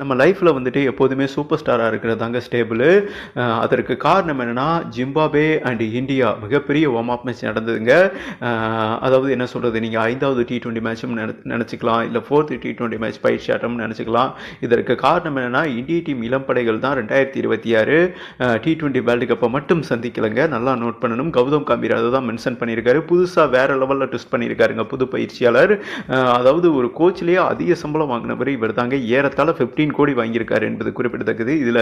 நம்ம லைஃப்பில் வந்துட்டு எப்போதுமே சூப்பர் ஸ்டாராக இருக்கிறது தாங்க ஸ்டேபிள் அதற்கு காரணம் என்னென்னா ஜிம்பாபே அண்ட் இந்தியா மிகப்பெரிய வார்ம் அப் மேட்ச் நடந்ததுங்க. அதாவது என்ன சொல்கிறது நீங்கள் ஐந்தாவது டி டுவெண்ட்டி மேட்சும் நினச்சிக்கலாம். இல்லை ஃபோர்த்து டி டுவெண்ட்டி மேட்ச் பயிற்சி ஆட்டம்னு நினச்சிக்கலாம். இதற்கு காரணம் என்னென்னா இந்திய டீம் இளம்படைகள் தான் ரெண்டாயிரத்தி இருபத்தி ஆறு டி ட்வெண்ட்டி வேர்ல்டு கப்பை மட்டும் சந்திக்கலைங்க. நல்லா நோட் பண்ணணும். கௌதம் காம்பீர் அதை தான் மென்ஷன் பண்ணியிருக்காரு. புதுசாக வேறு லெவலில் ட்விஸ்ட் பண்ணியிருக்காருங்க புது பயிற்சியாளர். அதாவது ஒரு கோச்சிலேயே அதிக சம்பளம் வாங்கினவர் இவர் தாங்க ஏறத்தாழ 15 கோடி வாங்கியிருக்காரு என்பது குறிப்பிடத்தக்கது. இதில்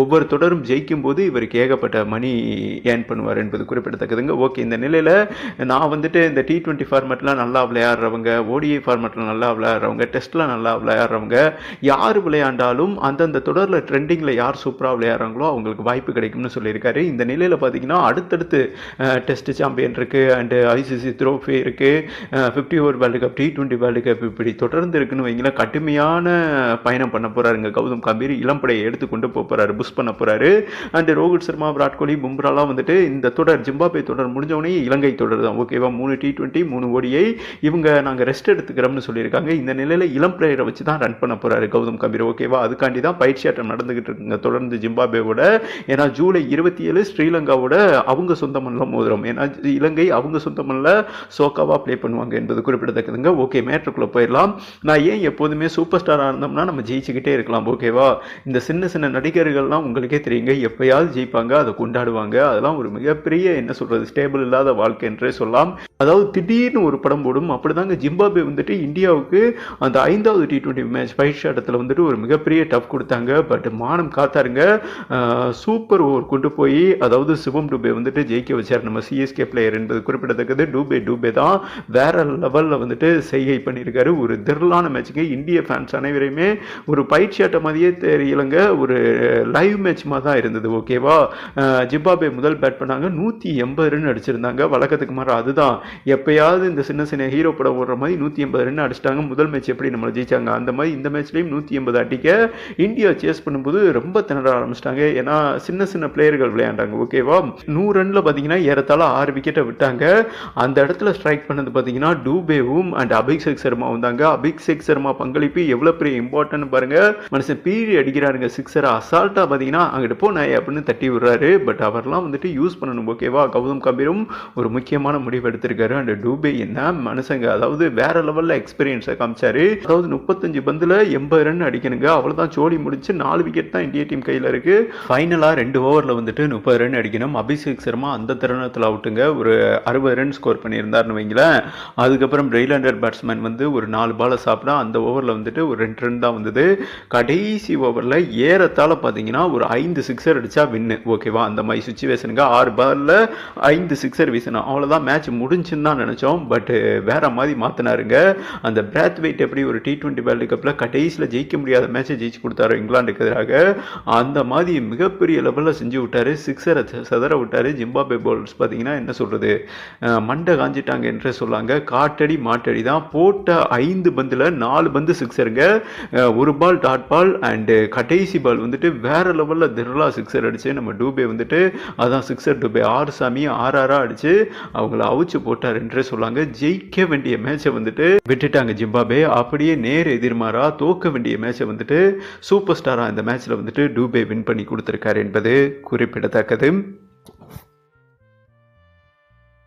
ஒவ்வொரு தொடரும் ஜெயிக்கும் போது இவருக்கு ஏகப்பட்ட மணி ஏர்ன் பண்ணுவார் என்பது குறிப்பிடத்தக்கதுங்க. ஓகே இந்த நிலையில் நான் வந்துட்டு இந்த டி டுவெண்ட்டி ஃபார்மெட்லாம் நல்லா விளையாடுறவங்க ஓடிஐ ஃபார்மெட்டில் நல்லா விளையாடுறவங்க டெஸ்ட்லாம் நல்லா விளையாடுறவங்க யார் விளையாண்டாலும் அந்தந்த தொடரில் ட்ரெண்டிங்கில் யார் சூப்பராக விளையாடுறாங்களோ அவங்களுக்கு வாய்ப்பு கிடைக்கும்னு சொல்லியிருக்காரு. இந்த நிலையில் பார்த்தீங்கன்னா அடுத்தடுத்து டெஸ்ட் சாம்பியன் இருக்குது அண்டு ஐசிசி த்ரோஃபி இருக்குது fifty over world cup T twenty world cup இப்படி தொடர்ந்து இருக்குன்னு வைங்களேன். கடுமையான பயணம் பண்ண போகிறாருங்க கௌதம் கம்பீர் இளம்படையை எடுத்து கொண்டு போக போகிறாரு புஷ் பண்ண போகிறாரு அண்ட் ரோஹித் சர்மா விராட் கோலி பும்ராலாம் வந்துட்டு இந்த தொடர் ஜிம்பாபே தொடர் முடிஞ்சவொடனே இலங்கை தொடர் தான். ஓகேவா மூணு டி டுவெண்ட்டி மூணு ஓடியை இவங்க நாங்கள் ரெஸ்ட் எடுத்துக்கிறோம்னு சொல்லியிருக்காங்க. இந்த நிலையில் இளம் பிளேயரை வச்சு தான் ரன் பண்ண போகிறாரு கௌதம் கம்பீர். ஓகேவா அதுக்காண்டி தான் பயிற்சி ஆட்டம் நடந்துகிட்டு இருக்குங்க. தொடர்ந்து ஜிம்பாபேவோட ஏன்னா ஜூலை இருபத்தி ஏழு ஸ்ரீலங்காவோட அவங்க சொந்த மண்ணில் மோதிரம். ஏன்னா இலங்கை அவங்க சொந்த மண்ணில் சோக்காவாக ப்ளே பண்ணுவாங்க என்பது குறிப்பிடத்தக்கதுங்க. ஓகே மேட்ருக்குள்ளே போயிடலாம். நான் ஏன் எப்போதுமே சூப்பர் ஸ்டாராக இருந்தோம்னா நம்ம ஜெயிச்சுக்கிட்டே இருக்கலாம். ஓகேவா? இந்த சின்ன சின்ன நடிகர்கள்லாம் உங்களுக்கே தெரியுங்க. எப்பயாவது ஜெயிப்பாங்க அதை கொண்டாடுவாங்க. அதெல்லாம் ஒரு மிகப்பெரிய என்ன சொல்கிறது ஸ்டேபிள் இல்லாத வாழ்க்கை என்றே சொல்லலாம். அதாவது திடீர்னு ஒரு படம் போடும். அப்படிதாங்க ஜிம்பாபே வந்துட்டு இந்தியாவுக்கு அந்த ஐந்தாவது டி டுவெண்ட்டி மேட்ச் பயிற்சி ஆட்டத்தில் வந்துட்டு ஒரு மிகப்பெரிய டஃப் கொடுத்தாங்க. பட் மானம் காத்தாருங்க. சூப்பர் ஓவர் கொண்டு போய் அதாவது சிவம் டூபே வந்துட்டு ஜெயிக்க வச்சார். நம்ம சிஎஸ்கே பிளேயர் என்பது குறிப்பிடத்தக்கது. டூபே டூபே தான் வேற லெவலில் வந்துட்டு செய்கை பண்ணியிருக்காரு. ஒரு திரளான மேட்சுக்கு இந்திய ஃபேன்ஸ் அனைவரையுமே ஒரு ஃபைட் ஷேட்டை மாதிரியே தெரியலங்க. ஒரு லைவ் மேட்ச் மாதிரி தான் இருந்தது ஓகேவா ஜிம்பாபே முதல் பேட் பண்ணாங்க. நூற்றி எண்பது ரன் அடிச்சிருந்தாங்க. வழக்கத்துக்கு மாதிரி அதுதான். எப்பயாவது இந்த சின்ன சின்ன ஹீரோ படம் ஓடுற மாதிரி நூற்றி எண்பது ரன் அடிச்சிட்டாங்க. முதல் மேட்ச் எப்படி நம்மளை ஜெயிச்சாங்க? அந்த மாதிரி இந்த மேட்ச்லேயும் நூற்றி எண்பது அடிக்க இந்தியா சேஸ் பண்ணும்போது ரொம்ப திணற ஆரம்பிச்சிட்டாங்க. ஏன்னா சின்ன சின்ன பிளேயர்கள் விளையாண்டாங்க ஓகேவா நூறு ரனில் பார்த்தீங்கன்னா ஏறத்தாழ ஆறு விக்கெட்டை விட்டாங்க. அந்த இடத்துல ஸ்ட்ரைக் பண்ணது பார்த்தீங்கன்னா டூபேவும் அண்ட் அபிஷேக் சர்மா வந்தாங்க அபிஷேக் சர்மா பங்களிப்பு எவ்வளோ பெரிய இம்பார்ட்டன்ட் பாருங்கள் மனுஷன் பீரி அடிக்கிறாருங்க. சிக்ஸரை அசால்ட்டாக பார்த்தீங்கன்னா அங்கிட்டு போ நான் அப்படின்னு தட்டி விடுறாரு. பட் அவர்லாம் வந்துட்டு யூஸ் பண்ணணும் ஓகேவா? கௌதம் கம்பீரும் ஒரு முக்கியமான முடிவு எடுத்திருக்காரு. அண்ட் டூபே என்ன மனுஷங்க அதாவது வேற லெவலில் எக்ஸ்பீரியன்ஸை காமிச்சாரு. அதாவது முப்பத்தஞ்சு பந்தில் எண்பது ரன் அடிக்கணுங்க. அவ்வளோதான் ஜோடி முடிச்சு நாலு விக்கெட் தான் இந்திய டீம் கையில் இருக்கு. ஃபைனலாக ரெண்டு ஓவரில் வந்துட்டு முப்பது ரன் அடிக்கணும். அபிஷேக் சர்மா அந்த தருணத்தில் அவுட்டுங்க. ஒரு அறுபது ரன் ஸ்கோர் பண்ணியிருந்தாருன்னு வைங்களேன். அதுக்கப்புறம் பிரெய்லாண்டர் பேட்ஸ்மேன் வந்து ஒரு நாலு பாலை சாப்பிட்டா அந்த ஓவரில் வந்துட்டு ஒரு ரெண்டு ரன் தான் வந்தது. கடைசி ஓவரில் ஏறத்தால் பார்த்தீங்கன்னா ஒரு ஐந்து சிக்ஸர் அடித்தா வின்னு ஓகேவா அந்த மாதிரி சுச்சுவேஷனுக்கு ஆறு பாலில் ஐந்து சிக்ஸர் வீசணும் அவ்வளோதான் மேட்ச் முடிஞ்சுன்னு தான் நினச்சோம். பட்டு வேற மாதிரி மாற்றினாருங்க அந்த பிராத் வெயிட் எப்படி ஒரு டி டுவெண்ட்டி வேர்ல்டு கப்பில் கடைசியில் ஜெயிக்க முடியாத மேட்ச்சை ஜெயிச்சு கொடுத்தாரு இங்கிலாந்துக்கு எதிராக அந்த மாதிரி மிகப்பெரிய லெவலில் செஞ்சு விட்டார். சிக்ஸரை சதற விட்டார். ஜிம்பாபே பவுலர்ஸ் பார்த்தீங்கன்னா என்ன சொல்கிறது மண்டை காஞ்சிட்டாங்க என்று சொல்லாங்க. காட்டடி மாட்டடி தான் போட்ட ஐந்து பந்தில் நாலு பந்து சிக்ஸருங்க ஒரு ball dot ball and uh, கடைசி பால் வந்துட்டு வேற லெவலில் திர்லா சிக்ஸர் அடித்து நம்ம டூபே வந்துட்டு அதான் சிக்ஸர் டூபே ஆறு சாமி ஆறு ஆறாக அடித்து அவங்கள அவிச்சு போட்டார் என்றே சொல்லாங்க. ஜெயிக்க வேண்டிய மேட்சை வந்துட்டு விட்டுட்டாங்க ஜிம்பாபே. அப்படியே நேர் எதிர்மாறா தோக்க வேண்டிய மேட்சை வந்துட்டு சூப்பர் ஸ்டாராக இந்த மேட்ச்சில் வந்துட்டு டூபே வின் பண்ணி கொடுத்துருக்காரு என்பது குறிப்பிடத்தக்கது.